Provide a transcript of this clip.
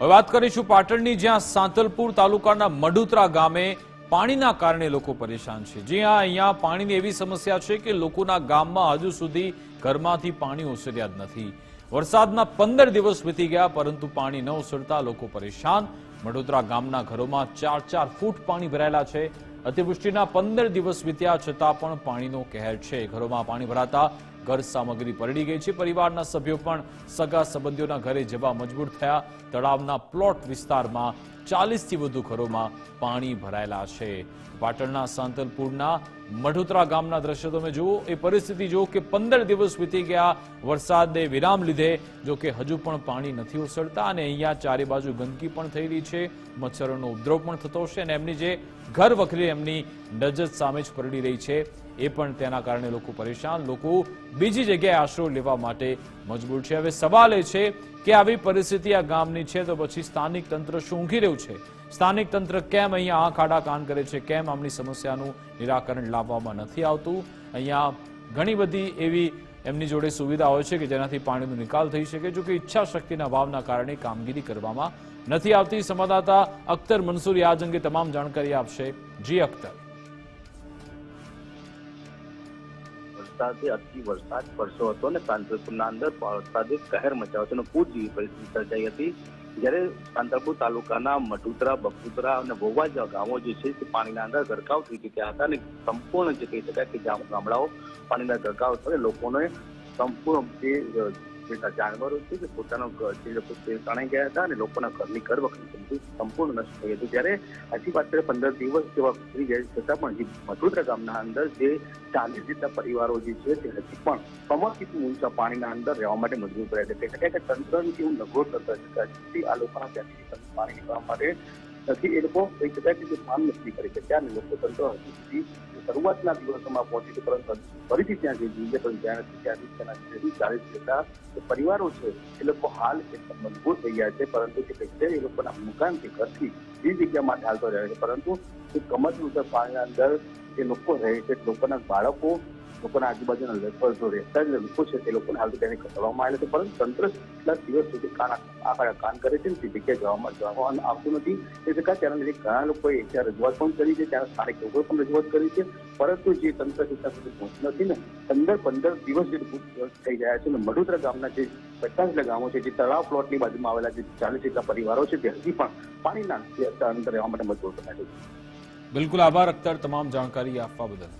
હવે વાત કરીશું પાટણની, જ્યાં સાંતલપુર તાલુકાના મડુતરા ગામે પાણીના કારણે લોકો પરેશાન છે. જ્યાં અહીંયા પાણીની એવી સમસ્યા છે કે લોકોના ગામમાં હજુ સુધી ઘરમાંથી પાણી ઓસર્યા જ નથી. વરસાદના પંદર દિવસ વીતી ગયા, પરંતુ પાણી ન ઓસરતા લોકો પરેશાન. મડોદરા ગામના ઘરોમાં ચાર ચાર ફૂટ પાણી ભરાયેલા છે. અતિવૃષ્ટિના પંદર દિવસ વીત્યા છતાં પણ પાણીનો કહેર છે. ઘરોમાં પાણી ભરાતા ઘર સામગ્રી પરડી ગઈ છે. પરિવારના સભ્યો પણ સગા સંબંધીઓના ઘરે જવા મજબૂર થયા. તળાવના પ્લોટ વિસ્તારમાં ચાલીસથી વધુ ઘરોમાં પાણી ભરાયેલા છે. પાટણના સાંતલપુરના મઢોતરા ગામના દ્રશ્ય તમે જુઓ. એ પરિસ્થિતિ જુઓ કે પંદર દિવસ વીતી ગયા. વરસાદને વિરામ લીધે જો કે હજુ પણ પાણી નથી ઓસરતા અને અહીંયા ચારે બાજુ ગંદકી પણ રહી છે. મચ્છરોનો ઉપદ્રવ પણ થતો હશે અને એમની જે ઘર વખરી એમની નજર સામે જ પરડી રહી છે. એ પણ તેના કારણે લોકો પરેશાન. લોકો બીજી જગ્યાએ આશરો લેવા માટે મજબૂર છે. હવે સવાલ એ છે કે આવી પરિસ્થિતિ આ ગામની છે તો પછી સ્થાનિક તંત્ર શું ઊંઘી રહ્યું છે? સ્થાનિક તંત્ર કેમ અહીંયા આંખ આડા કાન કરે છે? કેમ આમની સમસ્યાનું નિરાકરણ લાવવામાં નથી આવતું? અહીંયા ઘણી બધી એવી એમની જોડે સુવિધા હોય છે કે જેનાથી પાણીનો નિકાલ થઈ શકે, જો કે ઈચ્છા શક્તિના ભાવના કારણે કામગીરી કરવામાં નથી આવતી. સંવાદદાતા અખ્તર મંસૂરી આજ અંગે તમામ જાણકારી આપશે. જી અખ્તર. વરસાદે અતિ વરસાદ વરસ્યો હતો અને સાંતલપુરના અંદર વરસાદે કહેર મચાવ્યો હતો અને પૂર જેવી પરિસ્થિતિ સર્જાઈ હતી. જ્યારે સાંતલપુર તાલુકાના મટુતરા બકુતરા અને વોવા જેવા ગામો જે છે તે પાણીના અંદર ગરકાવ થઈ ચૂક્યા હતા અને સંપૂર્ણ જે કહી શકાય કે ગામ- ગામડાઓ પાણીના ગરકાવ થયો લોકોને સંપૂર્ણ જે અ, જાનવરો છે જે પોતાનો ઘર જે લોકો તણાઈ ગયા હતા અને લોકોના ઘરની ઘર વખત સંપૂર્ણ નષ્ટ થઈ હતું. ત્યારે હજી પાછળ પંદર દિવસ જેવા ગુજરી ગયા છતાં પણ જે મધુદ્રા ગામના અંદર જે ચાલીસ જેટલા પરિવારો જે છે તે હજી પણ કમરથી ઊંચા પાણીના અંદર રહેવા માટે મજબૂર કર્યા છે. શકાય કે તંત્રની કેવું નગોર કરતા છે આ લોકોના ત્યાંથી પાણી નીકળવા માટે નથી, એ લોકો કહી શકાય કે જે કામ નથી કરી શક્યા અને લોકો તંત્ર હજી સુધી શરૂઆતના દિવસોમાં પહોંચી છે, પરંતુ ફરીથી ત્યાં જે જોઈએ પણ ત્યાં નથી ત્યાંથી તેના જેવી ચાલીસ જે પરિવારો છે, એ લોકો હાલ એકદમ મજબૂત થઈ ગયા છે, પરંતુ જે કંઈક છે, એ લોકોના મકાનથી ઘરથી એ જગ્યા માટે હાલતો રહે છે, પરંતુ એ કમરથી ઊંચા પાણીના અંદર જે લોકો રહે છે લોકોના બાળકો લોકોના આજુબાજુના જો રહેતા જ લોકો છે, તે લોકોને હાલ તેને ખસેડવામાં આવેલા છે, પરંતુ તંત્ર કેટલા દિવસ સુધી કાન આખા કાન કરે છે તે જગ્યાએ જવામાં જવામાં આવતું નથી. તે જગ્યા તેના લીધે ઘણા લોકોએ ત્યાં રજૂઆત પણ કરી છે ત્યાં સ્થાનિક લોકોએ પણ રજૂઆત કરી છે, પરંતુ જે તંત્ર છે, ત્યાં સુધી પહોંચ્યું નથી ને. પંદર પંદર દિવસ જેટલું થઈ ગયા છે અને મડોદરા ગામના જે પચાસ ગામો છે, જે તળાવ પ્લોટની બાજુમાં આવેલા જે ચાલીસ જેટલા પરિવારો છે તે હજી પણ પાણીના અંદર રહેવા માટે મજબૂર થયા છે. બિલકુલ આભાર અખ્તર તમામ જાણકારી આપવા બદલ.